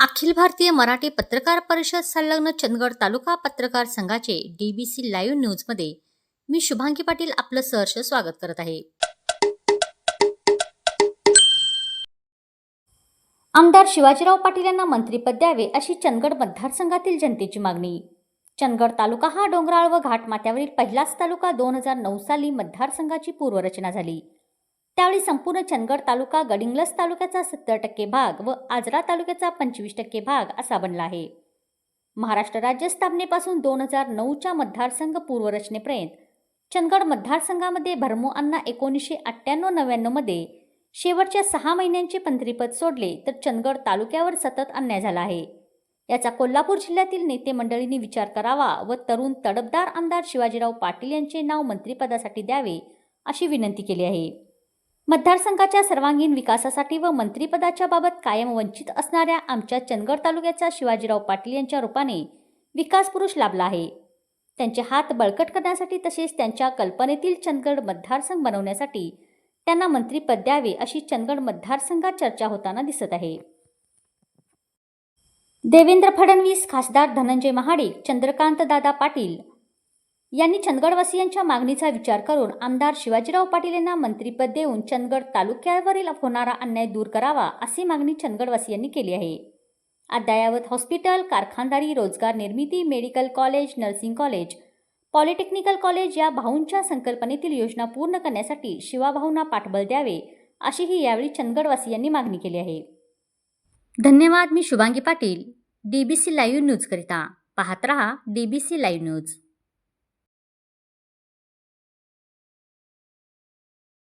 अखिल भारतीय मराठी पत्रकार परिषद संलग्न चंदगड तालुका पत्रकार संघाचे डीबीसी लाईव्ह न्यूजमध्ये मी शुभांगी पाटील आपलं सहर्ष स्वागत करत आहे. आमदार शिवाजीराव पाटील यांना मंत्रीपद द्यावे अशी चंदगड मतदारसंघातील जनतेची मागणी. चंदगड तालुका हा डोंगराळ व घाटमाथ्यावरील पहिलाच तालुका दोन हजार नऊ साली मतदारसंघाची पूर्वरचना झाली. त्यावेळी संपूर्ण चंदगड तालुका गडिंग्लस तालुक्याचा सत्तर टक्के भाग व आजरा तालुक्याचा पंचवीस टक्के भाग असा बनला आहे. महाराष्ट्र राज्य स्थापनेपासून दोन हजार नऊच्या मतदारसंघ पूर्वरचनेपर्यंत चंदगड मतदारसंघामध्ये भरमो अण्णा एकोणीसशे अठ्ठ्याण्णव नव्याण्णवमध्ये शेवटच्या सहा महिन्यांचे पंत्रीपद सोडले तर चंदगड तालुक्यावर सतत अन्याय झाला आहे. याचा कोल्हापूर जिल्ह्यातील नेते मंडळींनी विचार करावा व तरुण तडफदार आमदार शिवाजीराव पाटील यांचे नाव मंत्रिपदासाठी द्यावे अशी विनंती केली आहे. मतदारसंघाच्या सर्वांगीण विकासासाठी व मंत्रिपदाच्या बाबत कायम वंचित असणाऱ्या आमच्या चंदगड तालुक्याचा शिवाजीराव पाटील यांच्या रूपाने विकास पुरुष लाभला आहे. त्यांचे हात बळकट करण्यासाठी तसेच त्यांच्या कल्पनेतील चंदगड मतदारसंघ बनवण्यासाठी त्यांना मंत्रिपद द्यावे अशी चंदगड मतदारसंघात चर्चा होताना दिसत आहे. देवेंद्र फडणवीस खासदार धनंजय महाडिक चंद्रकांत दादा पाटील यांनी चंदगडवासियांच्या मागणीचा विचार करून आमदार शिवाजीराव पाटील यांना मंत्रिपद देऊन चंदगड तालुक्यावरील होणारा अन्याय दूर करावा अशी मागणी चंदगडवासियांनी केली आहे. अद्ययावत हॉस्पिटल कारखानदारी रोजगार निर्मिती medical college nursing college polytechnical college या भाऊंच्या संकल्पनेतील योजना पूर्ण करण्यासाठी शिवाभाऊंना पाठबळ द्यावे अशीही यावेळी चंदगडवासियांनी मागणी केली आहे. धन्यवाद मी शुभांगी पाटील डीबीसी लाईव्ह न्यूजकरिता. पाहत रहा डीबीसी लाईव्ह न्यूज.